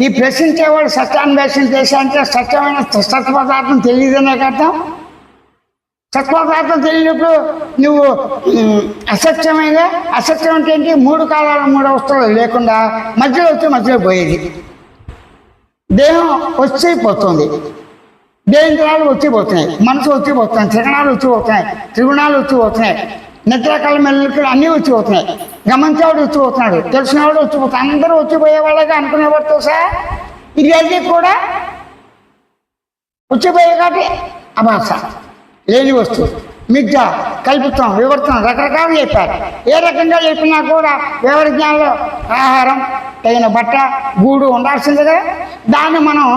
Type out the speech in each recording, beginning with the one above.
ఈ ప్రశ్నించేవాడు సత్యాన్వేషణ చేసి అంటే సత్యమైన సత్పదార్థం తెలియదనే అర్థం సత్పదార్థం తెలియనప్పుడు నువ్వు ఉమ్, అసత్యమైన అసత్యం అంటే ఏంటి? మూడు కాలాల మూడు అవస్థలు లేకుండా మధ్యలో వచ్చి మధ్యలో పోయేది. దేహం వచ్చి పోతుంది దేంద్రాలు వచ్చి పోతున్నాయి మనసు వచ్చి పోతున్నాయి త్రిగుణాలు వచ్చి పోతున్నాయి త్రిగుణాలు వచ్చి పోతున్నాయి నిద్రకాల మెల్లకులు అన్నీ వచ్చి పోతున్నాయి గమనించేవాడు వచ్చిపోతున్నాడు. తెలిసినవాడు వచ్చిపోతాడు అందరూ వచ్చిపోయేవాళ్ళగా అనుకునేవాడితో సహా ఇది అది కూడా వచ్చిపోయే కాబట్టి అభాష లేని వస్తువు. మిథ్య కల్పితం వివర్తం రకరకాలు చెప్పారు. ఏ రకంగా చెప్పినా కూడా వివరజ్ఞానంలో ఆహారం తగిన బట్ట గూడు ఉండాల్సిందిగా కదా. దాన్ని మనం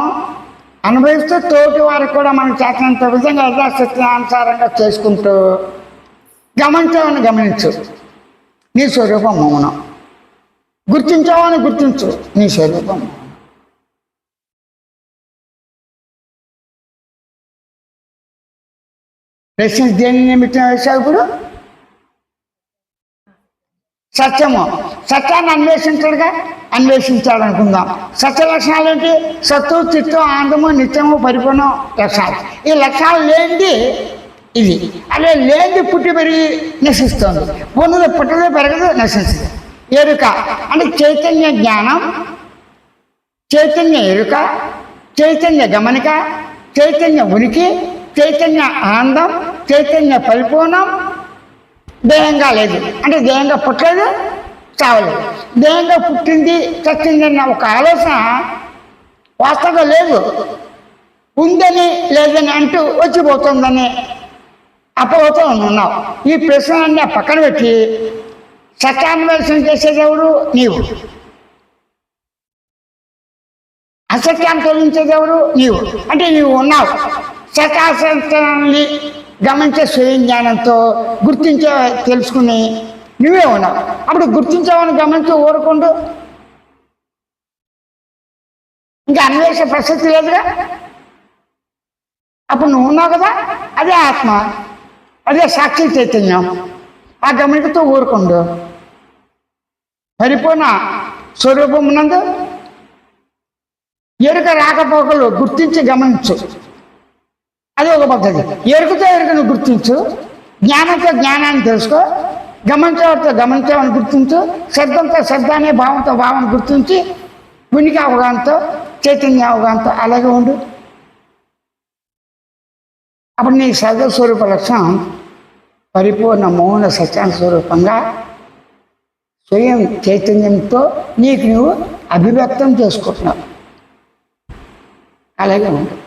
అనుభవిస్తూ తోటి వారికి కూడా మనం చేసినంత విధంగా యథాశక్తి చేసుకుంటూ గమనించావని గమనించు. నీ స్వరూపం మౌనం గుర్తించావని గుర్తించు. నీ స్వరూపం ప్రశ్న దేని నిమిత్తం వేశావు ఇప్పుడు సత్యము. సత్యాన్ని అన్వేషించడుగా? అన్వేషించాలనుకుందాం సత్య లక్షణాలు ఏంటి? సత్తు చిత్తం ఆనందము నిత్యము పరిపూర్ణం లక్షణాలు. ఈ లక్షణాలు లేనిది ఇది అదే లేనిది పుట్టి పెరిగి నశిస్తుంది. ఉన్నది పుట్టదు పెరగదు నశిస్తుంది. ఎరుక అంటే చైతన్య జ్ఞానం చైతన్య ఎరుక చైతన్య గమనిక చైతన్య ఉనికి చైతన్య ఆనందం చైతన్య పరిపూర్ణం. దేహంగా లేదు. అంటే దేహంగా పుట్టలేదు చావలేదు. దేహంగా పుట్టింది చచ్చింది అన్న ఒక ఆలోచన వాస్తవంగా లేదు. ఉందని లేదని అంటూ వచ్చిపోతుందని అపోహతో ఉన్నావు ఈ ప్రశ్నలన్నీ పక్కన పెట్టి సత్యాన్వేషణ చేసేదెవరు నీవు. అసత్యాన్ని తొలగించేదెవరు నీవు. అంటే నీవు ఉన్నావు. సత్యాసత్యాన్ని గమనించే స్వయం జ్ఞానంతో గుర్తించే తెలుసుకుని నువ్వే ఉన్నావు. అప్పుడు గుర్తించావని గమనించి ఊరుకుండు ఇంకా అన్వేషణ ప్రసక్తి లేదుగా? అప్పుడు నువ్వు ఉన్నావు కదా? అదే ఆత్మ. అదే సాక్షి చైతన్యం. ఆ గమనికతో ఊరుకుండు. పరిపూర్ణ స్వరూపం ఉన్నందు ఎరుక రాకపోకలు గుర్తించి గమనించు. అది ఒక పద్ధతి. ఎరుకతో ఎరుకను గుర్తించు. జ్ఞానంతో జ్ఞానాన్ని తెలుసుకో. గమనించేవాడితో గమనించేవాడిని గుర్తించు. శబ్దంతో శబ్దాన్ని భావంతో భావాన్ని గుర్తించి ఉనికి అవగాహనతో చైతన్య అవగాహనతో అలాగే ఉండు. అప్పుడు నీ సహజ స్వరూప లక్షణం పరిపూర్ణ మౌన సత్యాన స్వరూపంగా స్వయం చైతన్యంతో నీకు నువ్వు అభివ్యక్తం చేసుకుంటున్నావు. అలాగే ఉంటుంది.